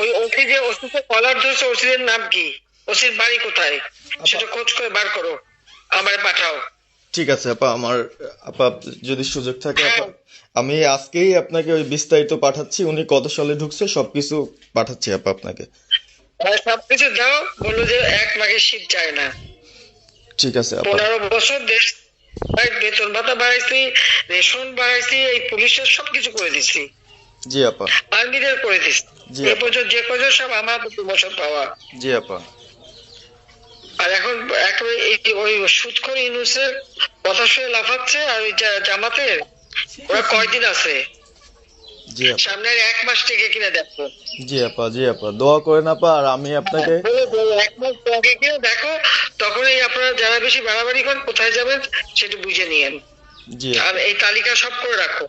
ওই ওসি যে ওসিকে কলার ধরছে ওসির নাম কি? ওসির বাড়ি কোথায়? সেটা খোঁজ করে বার করো আমারে পাঠাও। ঠিক আছে আপা আমার আপা যদি সুযোগ থাকে আপা আমি আজকেই আপনাকে ওই বিস্তারিত পাঠাচ্ছি উনি কত সালে ঢুকছে সবকিছু পাঠাচ্ছি আপা আপনাকে। সবকিছু দাও বলল যে এক মাঘে শীত যায় না। ঠিক আছে আপা। পনেরো বছর দেশ বেতন ভাতা বাড়াইছি রেশন বাড়াইছি এই পুলিশের সবকিছু করে দিছি। জি আপা। করে দিছি। এই পর্যন্ত যে কজন সব আমার পাওয়া। জি আপা। আর এখন একেবারে এই ওই সুৎখর ইউনুসের কথা শুনে লাফাচ্ছে আর ওই জামাতের ওরা কয়দিন আছে? সামনের এক মাস থেকে কিনে দেখো। জি আপা জি আপা। দোয়া করেন আপা আর আমি আপনাকে বলে এক মাস আগে কিনে দেখো তখনই আপনারা যারা বেশি বাড়াবাড়ি করেন কোথায় যাবেন সেটা বুঝে নিয়েন। জি আর এই তালিকা সব করে রাখো।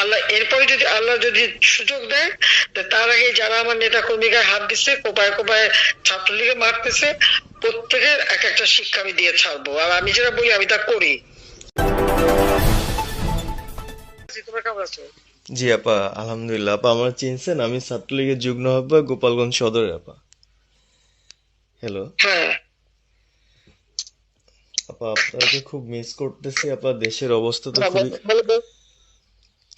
আল্লাহ এরপরে যদি আল্লাহ যদি সুযোগ দেয় তার আগে যারা আমার নেতা কর্মীকে হাত দিচ্ছে কোপায় কোপায় ছাত্রলীগে মারতেছে প্রত্যেকের এক একটা শিক্ষা আমি দিয়ে ছাড়বো। আর আমি যেটা বলি আমি তা করি। তোমরা কেমন আছো? জি আপা আলহামদুলিল্লাহ। আপা আমার চিনছেন আমি ছাত্রলীগের যুগ্ম আহ্বায়ক গোপালগঞ্জ সদরে আপা। হ্যালো হ্যাঁ। আপা আপনাকে খুব মিস করতেছি আপা দেশের অবস্থা তো খুবই।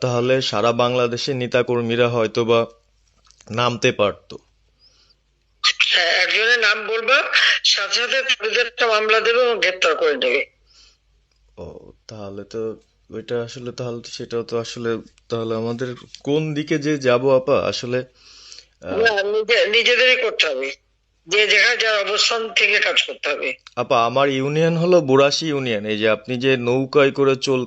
তাহলে সারা বাংলাদেশের নেতাকর্মীরা হয়তো বা নামতে পারতো। হ্যাঁ একজনের নাম বলবা সাথে সাথে তাদের একটা মামলা দেবে এবং গ্রেপ্তার করে নেবে। ও তাহলে তো ওইটা আসলে তাহলে তো সেটাও তো আসলে তাহলে আমাদের কোন দিকে যে যাব আপা? আসলে নিজে- নিজেদেরই করতে হবে। যে যেখানে যার অবস্থান থেকে কাজ করতে হবে। আপা আমার ইউনিয়ন হলো বুড়াশি ইউনিয়ন। এই যে আপনি যে নৌকায় করে চল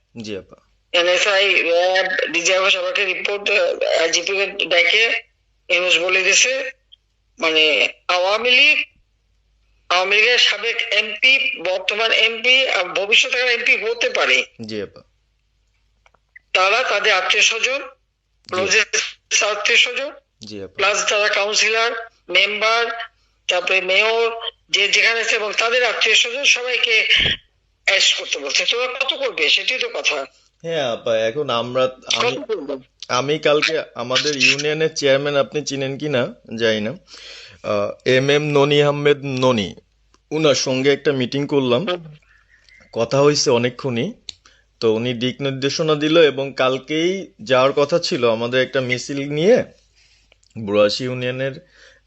জি আপা। এনএসআই র্যাব ডিজিএফ সবাইকে রিপোর্ট আইজিপি ডেকে এমএস বলে দিছে। মানে আওয়ামী লীগ আওয়ামী লীগের সাবেক এমপি বর্তমান এমপি ভবিষ্যতে এমপি হতে পারে। জি আপা। তারা তাদের আত্মীয় স্বজন আত্মীয় স্বজন প্লাস তারা কাউন্সিলর মেম্বার তারপরে মেয়র যে যেখানে আছে এবং তাদের আত্মীয় স্বজন সবাইকে অ্যারেস্ট করতে বলছে। তোরা কত করবে? সেটাই তো কথা। হ্যাঁ আপা এখন আমরা আমি আমি কালকে আমাদের ইউনিয়নের চেয়ারম্যান আপনি চিনেন কি না? জানি না। এম এম ননি আহমেদ ননি। উনার সঙ্গে একটা মিটিং করলাম। কথা হয়েছে অনেকক্ষণই। তো উনি দিক নির্দেশনা দিল এবং কালকেই যাওয়ার কথা ছিল আমাদের একটা মিছিল নিয়ে। বুড়াশি ইউনিয়নের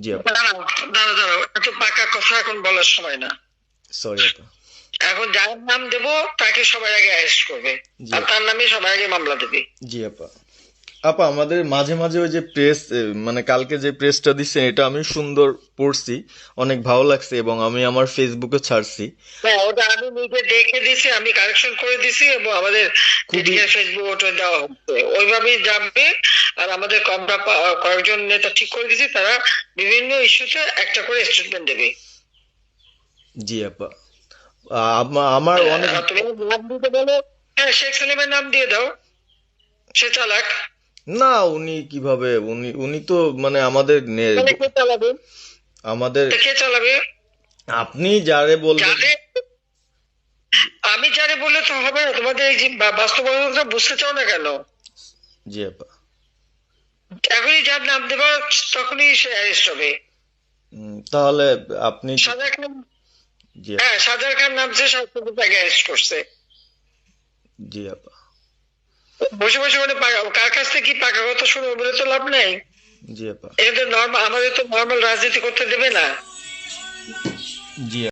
জি। আপা দাঁড়াও দাঁড়াও এত পাকা কথা এখন বলার সময় না। সরি আপা। এখন যার নাম দেব তাকে সবাই আগে অ্যারেস্ট করবে। আর তার নামে সবাই আগে মামলা দেবে। জি আপা। আপা আমাদের মাঝে মাঝে ওই যে প্রেস মানে কালকে যে প্রেসটা দিচ্ছেন এটা আমি সুন্দর পড়ছি অনেক ভালো লাগছে এবং আমি আমার ফেসবুকে ছাড়ছি। হ্যাঁ ওটা আমি নিজে দেখে দিছি আমি কারেকশন করে দিছি এবং আমাদের ফেসবুক ওটা দেওয়া হচ্ছে। ওইভাবেই যাবে আর আমাদের আমরা কয়েকজন নেতা ঠিক করে দিছি তারা বিভিন্ন ইস্যুতে একটা করে স্টেটমেন্ট দেবে। জি আপা। আমার অনেক তুমি নাম দিতে বলো। হ্যাঁ শেখ সালিমের নাম দিয়ে দাও। সে চালাক। না উনি কীভাবে? উনি উনি তো মানে আমাদের নে- কে চালাবে? আমাদের আপনি যারে বলবেন আমি যারে বললে তো হবে না তোমাদের এই বাস্তবতা বুঝতে চাও না কেন? জি আপা। এখনই যার নাম দেবা তখনই সে অ্যারেস্ট হবে তাহলে আপনি সাজা খান হ্যাঁ সাজার খান নামছে সবকিছু তাকে অ্যারেস্ট করছে। জি আপা। বসে বসে মানে কার কাছ থেকে কি পাকা কথা শুনব বলে তো লাভ নাই? জি আপা। এটা তো নর্মাল আমাদের তো নর্মাল রাজনীতি করতে দেবে না। জি